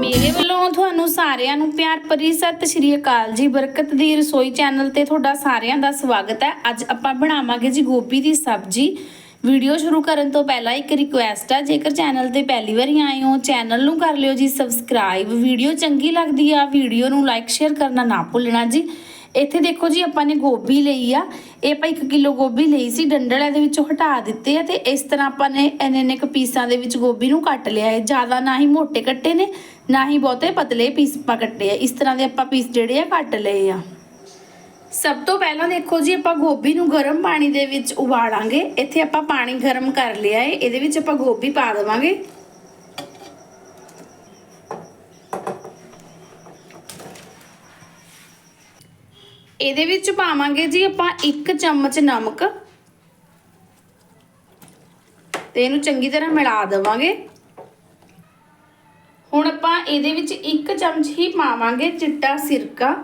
ਮੇਰੇ ਵੱਲੋਂ ਤੁਹਾਨੂੰ ਸਾਰਿਆਂ ਨੂੰ ਪਿਆਰ ਭਰੀ ਸਤਿ ਸ਼੍ਰੀ ਅਕਾਲ ਜੀ। ਬਰਕਤ ਦੀ ਰਸੋਈ ਚੈਨਲ ਤੇ ਤੁਹਾਡਾ ਸਾਰਿਆਂ ਦਾ ਸਵਾਗਤ ਹੈ। ਅੱਜ ਆਪਾਂ ਬਣਾਵਾਂਗੇ ਜੀ ਗੋਭੀ ਦੀ ਸਬਜ਼ੀ। ਵੀਡੀਓ ਸ਼ੁਰੂ ਕਰਨ ਤੋਂ ਪਹਿਲਾਂ ਇੱਕ ਰਿਕੁਐਸਟ ਆ, ਜੇਕਰ ਚੈਨਲ ਤੇ ਪਹਿਲੀ ਵਾਰੀ ਆਏ ਹੋ, ਚੈਨਲ ਨੂੰ ਕਰ ਲਿਓ ਜੀ ਸਬਸਕ੍ਰਾਈਬ ਵੀਡੀਓ ਚੰਗੀ ਲੱਗਦੀ ਆ, ਵੀਡੀਓ ਨੂੰ ਲਾਈਕ ਸ਼ੇਅਰ ਕਰਨਾ ਨਾ ਭੁੱਲਣਾ ਜੀ। ਇੱਥੇ ਦੇਖੋ ਜੀ ਆਪਾਂ ਨੇ ਗੋਭੀ ਲਈ ਆ। ਇਹ ਆਪਾਂ 1 ਕਿਲੋ ਗੋਭੀ ਲਈ ਸੀ। ਡੰਡਲ ਇਹਦੇ ਵਿੱਚੋਂ ਹਟਾ ਦਿੱਤੇ ਆ ਤੇ ਇਸ ਤਰ੍ਹਾਂ ਆਪਾਂ ਨੇ ਇੰਨੇ ਇੰਨੇ ਕੁ ਪੀਸਾਂ ਦੇ ਵਿੱਚ ਗੋਭੀ ਨੂੰ ਕੱਟ ਲਿਆ ਹੈ। ਜ਼ਿਆਦਾ ਨਾ ਹੀ ਮੋਟੇ ਕੱਟੇ ਨੇ, ਨਾ ਹੀ ਬਹੁਤੇ ਪਤਲੇ ਪੀਸ ਆਪਾਂ ਕੱਟੇ ਆ। ਇਸ ਤਰ੍ਹਾਂ ਦੇ ਆਪਾਂ ਪੀਸ ਜਿਹੜੇ ਆ ਕੱਟ ਲਏ ਆ। ਸਭ ਤੋਂ ਪਹਿਲਾਂ ਦੇਖੋ ਜੀ ਆਪਾਂ ਗੋਭੀ ਨੂੰ ਗਰਮ ਪਾਣੀ ਦੇ ਵਿੱਚ ਉਬਾਲਾਂਗੇ। ਇੱਥੇ ਆਪਾਂ ਪਾਣੀ ਗਰਮ ਕਰ ਲਿਆ ਹੈ। ਇਹਦੇ ਵਿੱਚ ਆਪਾਂ ਗੋਭੀ ਪਾ ਦੇਵਾਂਗੇ। ਇਹਦੇ ਵਿੱਚ ਪਾਵਾਂਗੇ ਜੀ ਆਪਾਂ 1 ਚਮਚ ਨਮਕ। ਤੇ ਇਹਨੂੰ ਚੰਗੀ ਤਰ੍ਹਾਂ ਮਿਲਾ ਦੇਵਾਂਗੇ। ਹੁਣ ਆਪਾਂ ਇਹਦੇ ਵਿੱਚ 1 ਚਮਚ ਹੀ ਪਾਵਾਂਗੇ ਚਿੱਟਾ ਸਿਰਕਾ।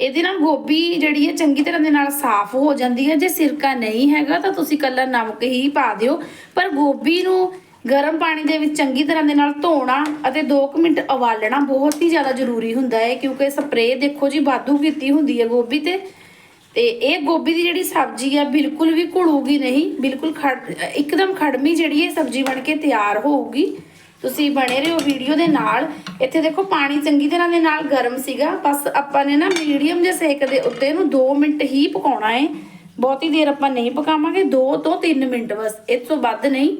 ਇਹਦੇ ਨਾਲ ਗੋਭੀ ਜਿਹੜੀ ਹੈ ਚੰਗੀ ਤਰ੍ਹਾਂ ਦੇ ਨਾਲ ਸਾਫ਼ ਹੋ ਜਾਂਦੀ ਹੈ। ਜੇ ਸਿਰਕਾ ਨਹੀਂ ਹੈਗਾ ਤਾਂ ਤੁਸੀਂ ਕੱਲਾ ਨਮਕ ਹੀ ਪਾ ਦਿਓ। ਪਰ ਗੋਭੀ ਨੂੰ ਗਰਮ ਪਾਣੀ ਦੇ ਵਿੱਚ ਚੰਗੀ ਤਰ੍ਹਾਂ ਦੇ ਨਾਲ ਧੋਣਾ ਅਤੇ 2 ਮਿੰਟ ਉਬਾਲਣਾ ਬਹੁਤ ਹੀ ਜ਼ਿਆਦਾ ਜ਼ਰੂਰੀ ਹੁੰਦਾ ਹੈ, ਕਿਉਂਕਿ ਸਪਰੇਅ ਦੇਖੋ ਜੀ ਵਾਧੂ ਕੀਤੀ ਹੁੰਦੀ ਹੈ ਗੋਭੀ ਤੇ। ਤੇ ਇਹ ਗੋਭੀ ਦੀ ਜਿਹੜੀ ਸਬਜ਼ੀ ਆ, ਬਿਲਕੁਲ ਵੀ ਘੁਲੂਗੀ ਨਹੀਂ, ਬਿਲਕੁਲ ਖੜ ਇੱਕਦਮ ਖੜਮੀ ਜਿਹੜੀ ਇਹ ਸਬਜ਼ੀ ਬਣ ਕੇ ਤਿਆਰ ਹੋਊਗੀ। ਤੁਸੀਂ ਬਣੇ ਰਹੋ ਵੀਡੀਓ ਦੇ ਨਾਲ। ਇੱਥੇ ਦੇਖੋ ਪਾਣੀ ਚੰਗੀ ਤਰ੍ਹਾਂ ਦੇ ਨਾਲ ਗਰਮ ਸੀਗਾ। ਬਸ ਆਪਾਂ ਨੇ ਨਾ ਮੀਡੀਅਮ ਜਿਹੇ ਸੇਕ ਦੇ ਉੱਤੇ ਇਹਨੂੰ 2 ਮਿੰਟ ਹੀ ਪਕਾਉਣਾ ਹੈ। ਬਹੁਤੀ ਦੇਰ ਆਪਾਂ ਨਹੀਂ ਪਕਾਵਾਂਗੇ 2 ਤੋਂ 3 ਮਿੰਟ ਬਸ ਇਸ ਤੋਂ ਵੱਧ ਨਹੀਂ।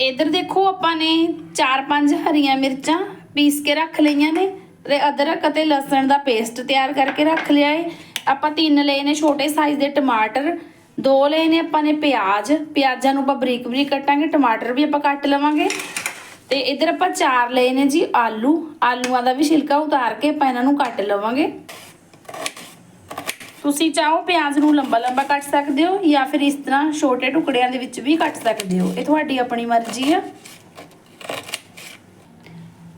ਇਧਰ ਦੇਖੋ ਆਪਾਂ ਨੇ 4-5 ਹਰੀਆਂ ਮਿਰਚਾਂ ਪੀਸ ਕੇ ਰੱਖ ਲਈਆਂ ਨੇ ਤੇ ਅਦਰਕ ਅਤੇ ਲਸਣ ਦਾ ਪੇਸਟ ਤਿਆਰ ਕਰਕੇ ਰੱਖ ਲਿਆ ਏ। ਆਪਾਂ ਤਿੰਨ ਲਏ ਨੇ ਛੋਟੇ ਸਾਈਜ਼ ਦੇ ਟਮਾਟਰ, ਦੋ ਲਏ ਨੇ ਆਪਾਂ ਨੇ ਪਿਆਜ਼। ਪਿਆਜ਼ਾਂ ਨੂੰ ਆਪਾਂ ਬਰੀਕ ਬਰੀਕ ਕੱਟਾਂਗੇ, ਟਮਾਟਰ ਵੀ ਆਪਾਂ ਕੱਟ ਲਵਾਂਗੇ। ਤੇ ਇਧਰ ਆਪਾਂ ਚਾਰ ਲਏ ਨੇ ਜੀ ਆਲੂ। ਆਲੂਆਂ ਦਾ ਵੀ ਛਿਲਕਾ ਉਤਾਰ ਕੇ ਆਪਾਂ ਇਹਨਾਂ ਨੂੰ ਕੱਟ ਲਵਾਂਗੇ। ਤੁਸੀਂ ਚਾਹੋ ਪਿਆਜ਼ ਨੂੰ ਲੰਬਾ ਲੰਬਾ ਕੱਟ ਸਕਦੇ ਹੋ ਜਾਂ ਫਿਰ ਇਸ ਤਰ੍ਹਾਂ ਛੋਟੇ ਟੁਕੜਿਆਂ ਦੇ ਵਿੱਚ ਵੀ ਕੱਟ ਸਕਦੇ ਹੋ? ਇਹ ਤੁਹਾਡੀ ਆਪਣੀ ਮਰਜ਼ੀ ਆ।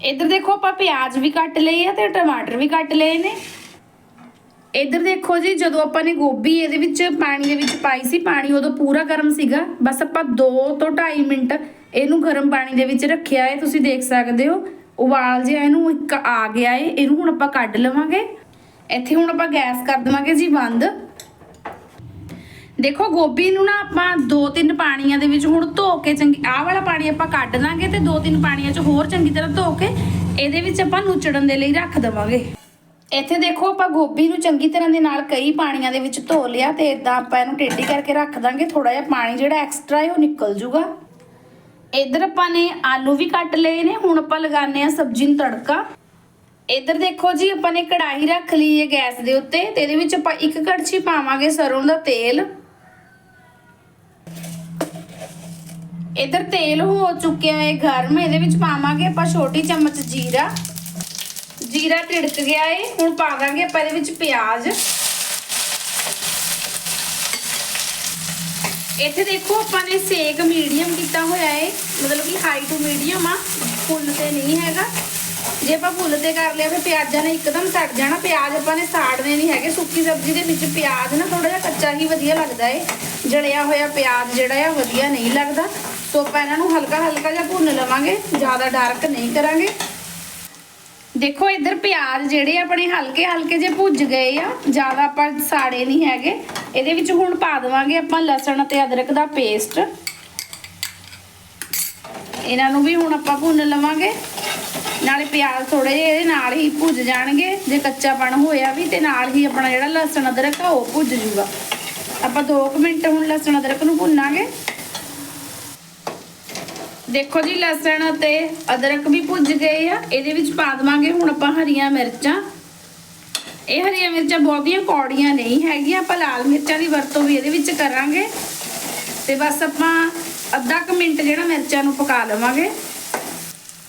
ਇੱਧਰ ਦੇਖੋ ਆਪਾਂ ਪਿਆਜ਼ ਵੀ ਕੱਟ ਲਏ ਆ ਤੇ ਟਮਾਟਰ ਵੀ ਕੱਟ ਲਏ ਨੇ। ਇੱਧਰ ਦੇਖੋ ਜੀ, ਜਦੋਂ ਆਪਾਂ ਨੇ ਗੋਭੀ ਇਹਦੇ ਵਿੱਚ ਪਾਣੀ ਦੇ ਵਿੱਚ ਪਾਈ ਸੀ, ਪਾਣੀ ਉਦੋਂ ਪੂਰਾ ਗਰਮ ਸੀਗਾ। ਬਸ ਆਪਾਂ 2 ਤੋਂ 2.5 ਮਿੰਟ ਇਹਨੂੰ ਗਰਮ ਪਾਣੀ ਦੇ ਵਿੱਚ ਰੱਖਿਆ ਹੈ। ਤੁਸੀਂ ਦੇਖ ਸਕਦੇ ਹੋ, ਉਬਾਲ ਜਿਹਾ ਇਹਨੂੰ ਇੱਕ ਆ ਗਿਆ ਹੈ। ਇਹਨੂੰ ਹੁਣ ਆਪਾਂ ਕੱਢ ਲਵਾਂਗੇ। ਇੱਥੇ ਹੁਣ ਆਪਾਂ ਗੈਸ ਕਰ ਦੇਵਾਂਗੇ ਜੀ ਬੰਦ। ਦੇਖੋ ਗੋਭੀ ਨੂੰ ਨਾ ਆਪਾਂ ਦੋ ਤਿੰਨ ਪਾਣੀਆਂ ਦੇ ਵਿੱਚ ਹੁਣ ਧੋ ਕੇ ਚੰਗੀ, ਆਹ ਵਾਲਾ ਪਾਣੀ ਆਪਾਂ ਕੱਢ ਦਾਂਗੇ ਤੇ ਦੋ ਤਿੰਨ ਪਾਣੀਆਂ 'ਚ ਹੋਰ ਚੰਗੀ ਤਰ੍ਹਾਂ ਧੋ ਕੇ ਇਹਦੇ ਵਿੱਚ ਆਪਾਂ ਨੂਚੜਨ ਦੇ ਲਈ ਰੱਖ ਦੇਵਾਂਗੇ। ਇੱਥੇ ਦੇਖੋ ਆਪਾਂ ਗੋਭੀ ਨੂੰ ਚੰਗੀ ਤਰ੍ਹਾਂ ਦੇ ਨਾਲ ਕਈ ਪਾਣੀਆਂ ਦੇ ਵਿੱਚ ਧੋ ਲਿਆ ਤੇ ਇਦਾਂ ਆਪਾਂ ਇਹਨੂੰ ਟੇਢੀ ਕਰਕੇ ਰੱਖ ਦਾਂਗੇ ਥੋੜਾ ਜਿਹਾ ਪਾਣੀ ਜਿਹੜਾ ਐਕਸਟਰਾ ਹੈ ਉਹ ਨਿਕਲ ਜੂਗਾ। ਇੱਧਰ ਆਪਾਂ ਨੇ ਆਲੂ ਵੀ ਕੱਟ ਲਏ ਨੇ, ਹੁਣ ਆਪਾਂ ਲਗਾਉਂਦੇ ਆ ਸਬਜ਼ੀ ਨੂੰ ਤੜਕਾ। ਇੱਧਰ ਦੇਖੋ ਜੀ, ਆਪਾਂ ਨੇ ਕੜਾਹੀ ਰੱਖ ਲਈ ਹੈ ਗੈਸ ਦੇ ਉੱਤੇ ਤੇ ਇਹਦੇ ਵਿੱਚ ਆਪਾਂ ਇੱਕ ਕੜਛੀ ਪਾਵਾਂਗੇ ਸਰੋਂ ਦਾ ਤੇਲ। ਇੱਧਰ ਤੇਲ ਹੋ ਚੁੱਕਿਆ ਹੈ ਗਰਮ, ਇਹਦੇ ਵਿੱਚ ਪਾਵਾਂਗੇ ਆਪਾਂ ਛੋਟੀ ਚਮਚ ਜੀਰਾ। ਜੀਰਾ ਢਿੜਕ ਗਿਆ ਏ, ਹੁਣ ਪਾ ਦਾਂਗੇ ਆਪਾਂ ਇਹਦੇ ਵਿੱਚ ਪਿਆਜ਼। ਇੱਥੇ ਦੇਖੋ ਆਪਾਂ ਨੇ ਸੇਕ ਮੀਡੀਅਮ ਕੀਤਾ ਹੋਇਆ ਏ, ਮਤਲਬ ਕਿ ਹਾਈ ਟੂ ਮੀਡੀਅਮ ਆ, ਫੁੱਲ ਤੇ ਨਹੀਂ ਹੈਗਾ। ਜੇ ਆਪਾਂ ਫੁੱਲ ਤੇ ਕਰ ਲਿਆ, ਫਿਰ ਪਿਆਜ਼ਾਂ ਨੇ ਇੱਕਦਮ ਸੜ ਜਾਣਾ। ਪਿਆਜ਼ ਆਪਾਂ ਨੇ ਸਾੜਨੇ ਨਹੀਂ ਹੈਗੇ। ਸੁੱਕੀ ਸਬਜ਼ੀ ਦੇ ਵਿੱਚ ਪਿਆਜ਼ ਨਾ ਥੋੜਾ ਜਿਹਾ ਕੱਚਾ ਹੀ ਵਧੀਆ ਲੱਗਦਾ ਏ। ਜੜਿਆ ਹੋਇਆ ਪਿਆਜ਼ ਜਿਹੜਾ ਆ, ਵਧੀਆ ਨਹੀਂ ਲੱਗਦਾ। ਸੋ ਆਪਾਂ ਇਹਨਾਂ ਨੂੰ ਹਲਕਾ ਹਲਕਾ ਜਿਹਾ ਭੁੰਨ ਲਵਾਂਗੇ। ਜ਼ਿਆਦਾ ਡਾਰਕ ਨਹੀਂ ਕਰਾਂਗੇ। ਦੇਖੋ, ਇੱਧਰ ਪਿਆਜ਼ ਜਿਹੜੇ ਆਪਣੇ ਹਲਕੇ ਹਲਕੇ ਜੇ ਭੁੱਜ ਗਏ ਆ, ਜ਼ਿਆਦਾ ਆਪਾਂ ਸਾੜੇ ਨਹੀਂ ਹੈਗੇ। ਇਹਦੇ ਵਿੱਚ ਹੁਣ ਪਾ ਦੇਵਾਂਗੇ ਆਪਾਂ ਲਸਣ ਅਤੇ ਅਦਰਕ ਦਾ ਪੇਸਟ। ਇਹਨਾਂ ਨੂੰ ਵੀ ਹੁਣ ਆਪਾਂ ਭੁੰਨ ਲਵਾਂਗੇ। ਨਾਲੇ ਪਿਆਜ਼ ਥੋੜੇ ਜਿਹੇ ਇਹਦੇ ਨਾਲ ਹੀ ਭੁੱਜ ਜਾਣਗੇ। ਜੇ ਕੱਚਾਪਣ ਹੋਇਆ ਵੀ ਤੇ ਨਾਲ ਹੀ ਆਪਣਾ ਜਿਹੜਾ ਲਸਣ ਅਦਰਕ ਆ ਉਹ ਭੁੱਜ ਜੂਗਾ। ਆਪਾਂ 2 ਮਿੰਟ ਹੁਣ ਲਸਣ ਅਦਰਕ ਨੂੰ ਭੁੰਨਾਂਗੇ। ਦੇਖੋ ਜੀ, ਲਸਣ ਅਤੇ ਅਦਰਕ ਵੀ ਭੁੱਜ ਗਏ ਆ। ਇਹਦੇ ਵਿੱਚ ਪਾ ਦਵਾਂਗੇ ਹੁਣ ਆਪਾਂ ਹਰੀਆਂ ਮਿਰਚਾਂ। ਇਹ ਹਰੀਆਂ ਮਿਰਚਾਂ ਬਹੁਤੀਆਂ ਕੌੜੀਆਂ ਨਹੀਂ ਹੈਗੀਆਂ। ਆਪਾਂ ਲਾਲ ਮਿਰਚਾਂ ਦੀ ਵਰਤੋਂ ਵੀ ਇਹਦੇ ਵਿੱਚ ਕਰਾਂਗੇ। ਤੇ ਬਸ ਆਪਾਂ ਅੱਧਾ ਕੁ ਮਿੰਟ ਜਿਹੜਾ ਮਿਰਚਾਂ ਨੂੰ ਪਕਾ ਲਵਾਂਗੇ।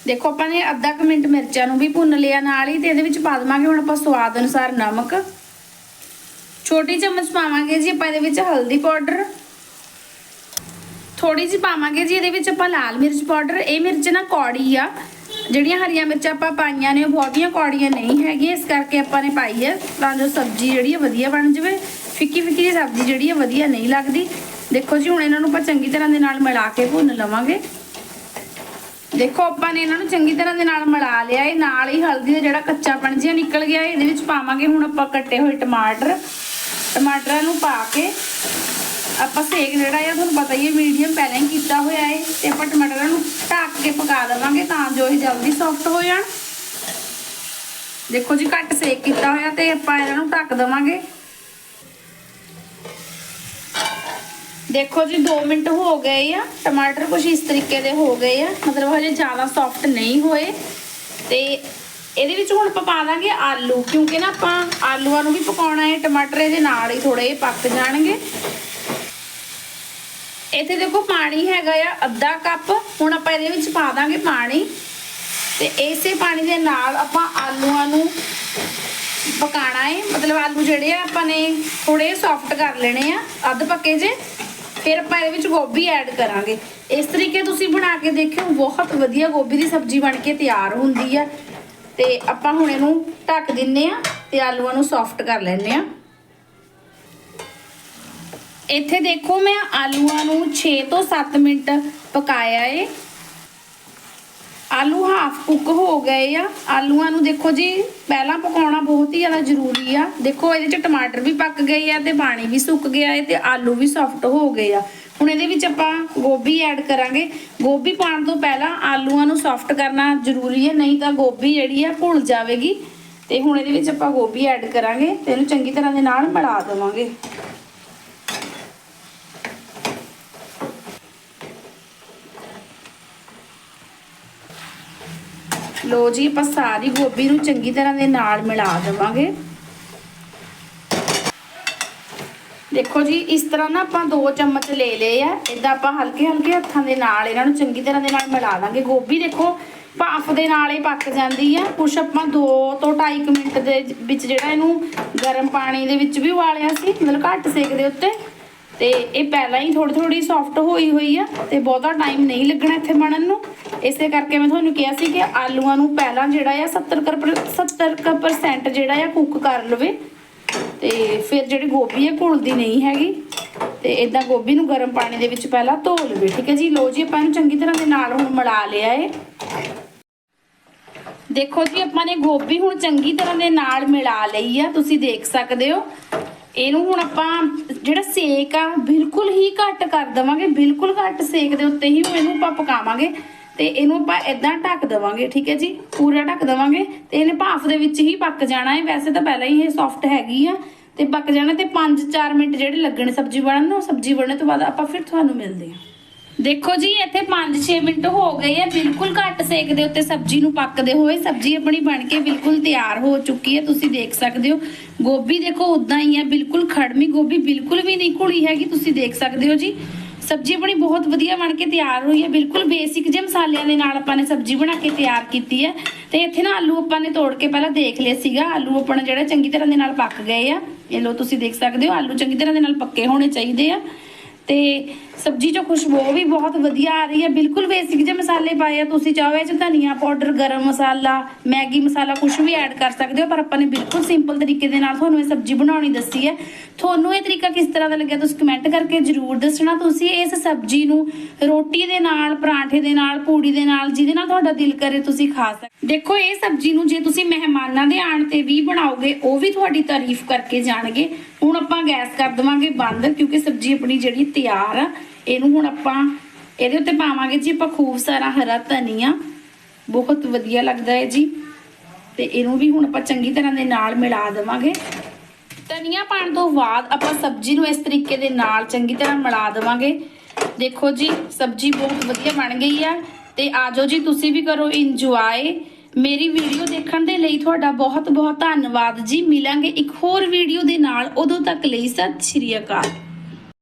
ਦੇਖੋ, ਆਪਾਂ ਨੇ ਅੱਧਾ ਕੁ ਮਿੰਟ ਮਿਰਚਾਂ ਨੂੰ ਵੀ ਭੁੰਨ ਲਿਆ ਨਾਲ ਹੀ ਤੇ ਇਹਦੇ ਵਿੱਚ ਪਾ ਦਵਾਂਗੇ ਹੁਣ ਆਪਾਂ ਸਵਾਦ ਅਨੁਸਾਰ ਨਮਕ। ਛੋਟੀ ਚਮਚ ਪਾਵਾਂਗੇ ਜੀ ਆਪਾਂ ਇਹਦੇ ਵਿੱਚ ਹਲਦੀ ਪਾਊਡਰ। ਥੋੜੀ ਜਿਹੀ ਪਾਵਾਂਗੇ ਜੀ ਇਹਦੇ ਵਿੱਚ ਆਪਾਂ ਲਾਲ ਮਿਰਚ ਪਾਊਡਰ। ਇਹ ਮਿਰਚ ਨਾ ਕੌੜੀ ਆ। ਜਿਹੜੀਆਂ ਹਰੀਆਂ ਮਿਰਚਾਂ ਆਪਾਂ ਪਾਈਆਂ ਨੇ, ਉਹ ਬਹੁਤੀਆਂ ਕੌੜੀਆਂ ਨਹੀਂ ਹੈਗੀਆਂ। ਇਸ ਕਰਕੇ ਆਪਾਂ ਨੇ ਪਾਈ ਹੈ। ਤਾਂ ਜੋ ਸਬਜ਼ੀ ਜਿਹੜੀ ਹੈ ਵਧੀਆ ਬਣ ਜਾਵੇ। ਫਿੱਕੀ ਫਿੱਕੀ ਜਿਹੀ ਸਬਜ਼ੀ ਜਿਹੜੀ ਹੈ ਵਧੀਆ ਨਹੀਂ ਲੱਗਦੀ। ਦੇਖੋ ਜੀ, ਹੁਣ ਇਹਨਾਂ ਨੂੰ ਆਪਾਂ ਚੰਗੀ ਤਰ੍ਹਾਂ ਦੇ ਨਾਲ ਮਿਲਾ ਕੇ ਭੁੰਨ ਲਵਾਂਗੇ। ਦੇਖੋ, ਆਪਾਂ ਨੇ ਇਹਨਾਂ ਨੂੰ ਚੰਗੀ ਤਰ੍ਹਾਂ ਦੇ ਨਾਲ ਮਿਲਾ ਲਿਆ ਇਹ ਨਾਲ ਹੀ ਹਲਦੀ ਦਾ ਜਿਹੜਾ ਕੱਚਾਪਣ ਜਿਹਾ ਨਿਕਲ ਗਿਆ ਇਹਦੇ ਵਿੱਚ ਪਾਵਾਂਗੇ ਹੁਣ ਆਪਾਂ ਕੱਟੇ ਹੋਏ ਟਮਾਟਰ। ਟਮਾਟਰਾਂ ਨੂੰ ਪਾ ਕੇ ਆਪਾਂ ਸੇਕ ਜਿਹੜਾ ਆ ਤੁਹਾਨੂੰ ਪਤਾ ਹੀ ਹੈ, ਮੀਡੀਅਮ ਪਹਿਲਾਂ ਹੀ ਕੀਤਾ ਹੋਇਆ ਹੈ ਤੇ ਆਪਾਂ ਟਮਾਟਰਾਂ ਨੂੰ ਢੱਕ ਕੇ ਪਕਾ ਦੇਵਾਂਗੇ ਤਾਂ ਜੋ ਇਹ ਜਲਦੀ ਸੌਫਟ ਹੋ ਜਾਣ। ਦੇਖੋ ਜੀ, ਘੱਟ ਸੇਕ ਕੀਤਾ ਹੋਇਆ ਤੇ ਆਪਾਂ ਇਹਨਾਂ ਨੂੰ ਢੱਕ ਦੇਵਾਂਗੇ। ਦੇਖੋ ਜੀ 2 ਮਿੰਟ ਹੋ ਗਏ ਆ। ਟਮਾਟਰ ਕੁਝ ਇਸ ਤਰੀਕੇ ਦੇ ਹੋ ਗਏ ਆ। ਮਤਲਬ ਹਜੇ ਜ਼ਿਆਦਾ ਸੌਫਟ ਨਹੀਂ ਹੋਏ। ਤੇ ਇਹਦੇ ਵਿੱਚ ਹੁਣ ਆਪਾਂ ਪਾ ਦਾਂਗੇ ਆਲੂ, ਕਿਉਂਕਿ ਨਾ ਆਪਾਂ ਆਲੂਆਂ ਨੂੰ ਵੀ ਪਕਾਉਣਾ ਹੈ, ਟਮਾਟਰ ਇਹਦੇ ਨਾਲ ਹੀ ਥੋੜੇ ਪੱਕ ਜਾਣਗੇ। ਇੱਥੇ ਦੇਖੋ ਪਾਣੀ ਹੈਗਾ ਆ, ਅੱਧਾ ਕੱਪ। ਹੁਣ ਆਪਾਂ ਇਹਦੇ ਵਿੱਚ ਪਾ ਦਾਂਗੇ ਪਾਣੀ। ਤੇ ਇਸੇ ਪਾਣੀ ਦੇ ਨਾਲ ਆਪਾਂ ਆਲੂਆਂ ਨੂੰ ਪਕਾਣਾ ਹੈ। ਮਤਲਬ ਆਲੂ ਜਿਹੜੇ ਆ, ਆਪਾਂ ਨੇ ਥੋੜੇ ਸੌਫਟ ਕਰ ਲੈਣੇ ਆ। ਅੱਧ ਪੱਕੇ ਜੇ। ਫਿਰ ਆਪਾਂ ਇਹਦੇ ਵਿੱਚ ਗੋਭੀ ਐਡ ਕਰਾਂਗੇ। ਇਸ ਤਰੀਕੇ ਤੁਸੀਂ ਬਣਾ ਕੇ ਦੇਖਿਓ, ਬਹੁਤ ਵਧੀਆ ਗੋਭੀ ਦੀ ਸਬਜ਼ੀ ਬਣ ਕੇ ਤਿਆਰ ਹੁੰਦੀ ਆ। ਤੇ ਆਪਾਂ ਹੁਣ ਇਹਨੂੰ ਢੱਕ ਦਿੰਨੇ ਆ ਤੇ ਆਲੂਆਂ ਨੂੰ ਸੌਫਟ ਕਰ ਲੈਣੇ ਆ। ਇੱਥੇ ਦੇਖੋ ਮੈਂ ਆਲੂਆਂ ਨੂੰ 6 ਤੋਂ 7 ਮਿੰਟ ਪਕਾਇਆ ਏ। ਆਲੂ ਹਾਫ ਕੁੱਕ ਹੋ ਗਏ ਆ। ਆਲੂਆਂ ਨੂੰ ਦੇਖੋ ਜੀ, ਪਹਿਲਾਂ ਪਕਾਉਣਾ ਬਹੁਤ ਹੀ ਜ਼ਿਆਦਾ ਜ਼ਰੂਰੀ ਆ। ਦੇਖੋ, ਇਹਦੇ ਚ ਟਮਾਟਰ ਵੀ ਪੱਕ ਗਏ ਆ ਤੇ ਪਾਣੀ ਵੀ ਸੁੱਕ ਗਿਆ ਹੈ ਤੇ ਆਲੂ ਵੀ ਸੌਫਟ ਹੋ ਗਏ ਆ। ਹੁਣ ਇਹਦੇ ਵਿੱਚ ਆਪਾਂ ਗੋਭੀ ਐਡ ਕਰਾਂਗੇ। ਗੋਭੀ ਪਾਉਣ ਤੋਂ ਪਹਿਲਾਂ ਆਲੂਆਂ ਨੂੰ ਸੌਫਟ ਕਰਨਾ ਜ਼ਰੂਰੀ ਹੈ ਨਹੀਂ ਤਾਂ ਗੋਭੀ ਜਿਹੜੀ ਆ ਭੁੱਲ ਜਾਵੇਗੀ। ਤੇ ਹੁਣ ਇਹਦੇ ਵਿੱਚ ਆਪਾਂ ਗੋਭੀ ਐਡ ਕਰਾਂਗੇ ਤੇ ਇਹਨੂੰ ਚੰਗੀ ਤਰ੍ਹਾਂ ਦੇ ਨਾਲ ਮਿਲਾ ਦੇਵਾਂਗੇ। ਲੋ ਜੀ, ਆਪਾਂ ਸਾਰੀ ਗੋਭੀ ਨੂੰ ਚੰਗੀ ਤਰ੍ਹਾਂ ਦੇ ਨਾਲ ਮਿਲਾ ਦੇਵਾਂਗੇ। ਦੇਖੋ ਜੀ, ਇਸ ਤਰ੍ਹਾਂ ਨਾ ਆਪਾਂ 2 ਚਮਚ ਲੈ ਲਏ ਆ। ਇਦਾਂ ਆਪਾਂ ਹਲਕੇ ਹਲਕੇ ਹੱਥਾਂ ਦੇ ਨਾਲ ਇਹਨਾਂ ਨੂੰ ਚੰਗੀ ਤਰ੍ਹਾਂ ਦੇ ਨਾਲ ਮਿਲਾ ਦਾਂਗੇ ਗੋਭੀ ਦੇਖੋ, ਭਾਫ ਦੇ ਨਾਲ ਹੀ ਪੱਕ ਜਾਂਦੀ ਆ। ਕੁਛ ਆਪਾਂ 2 ਤੋਂ 2.5 ਮਿੰਟ ਦੇ ਵਿੱਚ ਜਿਹੜਾ ਇਹਨੂੰ ਗਰਮ ਪਾਣੀ ਦੇ ਵਿੱਚ ਵੀ ਉਬਾਲਿਆ ਸੀ, ਮਤਲਬ ਘੱਟ ਸੇਕ ਦੇ ਉੱਤੇ। ਤੇ ਇਹ ਪਹਿਲਾਂ ਹੀ ਥੋੜੀ ਥੋੜੀ ਸੌਫਟ ਹੋਈ ਹੋਈ ਆ ਤੇ ਬਹੁਤਾ ਟਾਈਮ ਨਹੀਂ ਲੱਗਣਾ ਇੱਥੇ ਬਣਨ ਨੂੰ। ਇਸੇ ਕਰਕੇ ਮੈਂ ਤੁਹਾਨੂੰ ਕਿਹਾ ਸੀ ਕਿ ਆਲੂਆਂ ਨੂੰ ਪਹਿਲਾਂ ਜਿਹੜਾ ਆ 70 70% ਜਿਹੜਾ ਆ ਕੁੱਕ ਕਰ ਲਵੇ। ਤੇ ਫਿਰ ਜਿਹੜੀ ਗੋਭੀ ਹੈ ਘੁਲਦੀ ਨਹੀਂ ਹੈਗੀ। ਤੇ ਇਦਾਂ ਗੋਭੀ ਨੂੰ ਗਰਮ ਪਾਣੀ ਦੇ ਵਿੱਚ ਪਹਿਲਾਂ ਧੋ ਲਵੇ, ਠੀਕ ਹੈ ਜੀ? ਲੋ ਜੀ, ਆਪਾਂ ਇਹਨੂੰ ਚੰਗੀ ਤਰ੍ਹਾਂ ਦੇ ਨਾਲ ਹੁਣ ਮਿਲਾ ਲਿਆ ਏ। ਦੇਖੋ ਜੀ, ਆਪਾਂ ਨੇ ਗੋਭੀ ਹੁਣ ਚੰਗੀ ਤਰ੍ਹਾਂ ਦੇ ਨਾਲ ਮਿਲਾ ਲਈ ਆ, ਤੁਸੀਂ ਦੇਖ ਸਕਦੇ ਹੋ। ਇਹਨੂੰ ਹੁਣ ਆਪਾਂ ਜਿਹੜਾ ਸੇਕ ਆ ਬਿਲਕੁਲ ਹੀ ਘੱਟ ਕਰ ਦਵਾਂਗੇ, ਬਿਲਕੁਲ ਘੱਟ ਸੇਕ ਦੇ ਉੱਤੇ ਹੀ ਇਹਨੂੰ ਆਪਾਂ ਪਕਾਵਾਂਗੇ। ਤੇ ਇਹਨੂੰ ਆਪਾਂ ਇਦਾਂ ਢੱਕ ਦਵਾਂਗੇ, ਠੀਕ ਹੈ ਜੀ? ਪੂਰਾ ਢੱਕ ਦਵਾਂਗੇ ਤੇ ਇਹਨੇ ਭਾਫ ਦੇ ਵਿੱਚ ਹੀ ਪੱਕ ਜਾਣਾ ਹੈ। ਵੈਸੇ ਤਾਂ ਪਹਿਲਾਂ ਹੀ ਇਹ ਸੌਫਟ ਹੈਗੀ ਆ ਤੇ ਪੱਕ ਜਾਣਾ ਤੇ 5-4 ਮਿੰਟ ਜਿਹੜੇ ਲੱਗਣੇ ਸਬਜ਼ੀ ਬਣਨ ਨੂੰ, ਸਬਜ਼ੀ ਬਣਨੇ ਤੋਂ ਬਾਅਦ ਆਪਾਂ ਫਿਰ ਤੁਹਾਨੂੰ ਮਿਲਦੇ ਹਾਂ। ਦੇਖੋ ਜੀ, ਇੱਥੇ 5-6 ਮਿੰਟ ਹੋ ਗਏ ਆ, ਬਿਲਕੁਲ ਘੱਟ ਸੇਕ ਦੇ ਉੱਤੇ ਸਬਜ਼ੀ ਨੂੰ ਪੱਕਦੇ ਹੋਏ ਸਬਜ਼ੀ ਆਪਣੀ ਬਣ ਕੇ ਬਿਲਕੁਲ ਤਿਆਰ ਹੋ ਚੁੱਕੀ ਹੈ, ਤੁਸੀਂ ਦੇਖ ਸਕਦੇ ਹੋ। ਗੋਭੀ ਦੇਖੋ ਉਦਾਂ ਹੀ ਆ, ਬਿਲਕੁਲ ਖੜਮੀ ਗੋਭੀ ਬਿਲਕੁਲ ਵੀ ਨਹੀਂ ਘੁਲੀ ਹੈਗੀ, ਤੁਸੀਂ ਦੇਖ ਸਕਦੇ ਹੋ ਜੀ। ਸਬਜ਼ੀ ਆਪਣੀ ਬਹੁਤ ਵਧੀਆ ਬਣ ਕੇ ਤਿਆਰ ਹੋਈ ਹੈ, ਬਿਲਕੁਲ ਬੇਸਿਕ ਜਿਹੇ ਮਸਾਲਿਆਂ ਦੇ ਨਾਲ ਆਪਾਂ ਨੇ ਸਬਜ਼ੀ ਬਣਾ ਕੇ ਤਿਆਰ ਕੀਤੀ ਹੈ। ਤੇ ਇੱਥੇ ਨਾ ਆਲੂ ਆਪਾਂ ਨੇ ਤੋੜ ਕੇ ਪਹਿਲਾਂ ਦੇਖ ਲਿਆ ਸੀਗਾ, ਆਲੂ ਆਪਣਾ ਜਿਹੜਾ ਚੰਗੀ ਤਰ੍ਹਾਂ ਦੇ ਨਾਲ ਪੱਕ ਗਏ ਆ। ਇਹ ਲੋ ਤੁਸੀਂ ਦੇਖ ਸਕਦੇ ਹੋ, ਆਲੂ ਚੰਗੀ ਤਰ੍ਹਾਂ ਦੇ ਨਾਲ ਪੱਕੇ ਹੋਣੇ ਚਾਹੀਦੇ ਆ। ਤੇ ਸਬਜ਼ੀ ਚੋਂ ਖੁਸ਼ਬੂ ਵੀ ਬਹੁਤ ਵਧੀਆ ਆ ਰਹੀ ਹੈ। ਬਿਲਕੁਲ ਬੇਸਿਕ ਜਿਹੇ ਮਸਾਲੇ ਪਾਏ ਆ। ਤੁਸੀਂ ਚਾਹੋ ਇਹ ਚ ਧਨੀਆ ਪਾਊਡਰ, ਗਰਮ ਮਸਾਲਾ, ਮੈਗੀ ਮਸਾਲਾ ਕੁਝ ਵੀ ਐਡ ਕਰ ਸਕਦੇ ਹੋ। ਪਰ ਆਪਾਂ ਨੇ ਬਿਲਕੁਲ ਸਿੰਪਲ ਤਰੀਕੇ ਦੇ ਨਾਲ ਤੁਹਾਨੂੰ ਇਹ ਸਬਜ਼ੀ ਬਣਾਉਣੀ ਦੱਸੀ ਹੈ। ਤੁਹਾਨੂੰ ਇਹ ਤਰੀਕਾ ਕਿਸ ਤਰ੍ਹਾਂ ਦਾ ਲੱਗਿਆ ਤੁਸੀਂ ਕਮੈਂਟ ਕਰਕੇ ਜਰੂਰ ਦੱਸਣਾ। ਤੁਸੀਂ ਇਸ ਸਬਜ਼ੀ ਨੂੰ ਰੋਟੀ ਦੇ ਨਾਲ, ਪਰਾਂਠੇ ਦੇ ਨਾਲ, ਪੂੜੀ ਦੇ ਨਾਲ, ਜਿਹਦੇ ਨਾਲ ਤੁਹਾਡਾ ਦਿਲ ਕਰੇ ਤੁਸੀਂ ਖਾ ਸਕਦੇ ਦੇਖੋ, ਇਹ ਸਬਜ਼ੀ ਨੂੰ ਜੇ ਤੁਸੀਂ ਮਹਿਮਾਨਾਂ ਦੇ ਆਣ ਤੇ ਵੀ ਬਣਾਓਗੇ, ਉਹ ਵੀ ਤੁਹਾਡੀ ਤਾਰੀਫ ਕਰਕੇ ਜਾਣਗੇ। ਹੁਣ ਆਪਾਂ ਗੈਸ ਕਰ ਦਵਾਂਗੇ ਬੰਦ, ਕਿਉਂਕਿ ਸਬਜ਼ੀ ਆਪਣੀ ਜਿਹੜੀ ਤਿਆਰ ਆ ਇਹਨੂੰ ਹੁਣ ਆਪਾਂ ਇਹਦੇ ਉੱਤੇ ਪਾਵਾਂਗੇ ਜੀ ਆਪਾਂ ਖੂਬ ਸਾਰਾ ਹਰਾ ਧਨੀਆ। ਬਹੁਤ ਵਧੀਆ ਲੱਗਦਾ ਹੈ ਜੀ। ਤੇ ਇਹਨੂੰ ਵੀ ਹੁਣ ਆਪਾਂ ਚੰਗੀ ਤਰ੍ਹਾਂ ਦੇ ਨਾਲ ਮਿਲਾ ਦੇਵਾਂਗੇ। ਧਨੀਆ ਪਾਣ ਤੋਂ ਬਾਅਦ ਆਪਾਂ ਸਬਜ਼ੀ ਨੂੰ ਇਸ ਤਰੀਕੇ ਦੇ ਨਾਲ ਚੰਗੀ ਤਰ੍ਹਾਂ ਮਿਲਾ ਦੇਵਾਂਗੇ। ਦੇਖੋ ਜੀ, ਸਬਜ਼ੀ ਬਹੁਤ ਵਧੀਆ ਬਣ ਗਈ ਆ। ਤੇ ਆਜੋ ਜੀ, ਤੁਸੀਂ ਵੀ ਕਰੋ ਇੰਜੋਏ ਮੇਰੀ ਵੀਡੀਓ ਦੇਖਣ ਦੇ ਲਈ ਤੁਹਾਡਾ ਬਹੁਤ ਬਹੁਤ ਧੰਨਵਾਦ ਜੀ। ਮਿਲਾਂਗੇ ਇੱਕ ਹੋਰ ਵੀਡੀਓ ਦੇ ਨਾਲ। ਉਦੋਂ ਤੱਕ ਲਈ ਸਤਿ ਸ਼੍ਰੀ ਅਕਾਲ।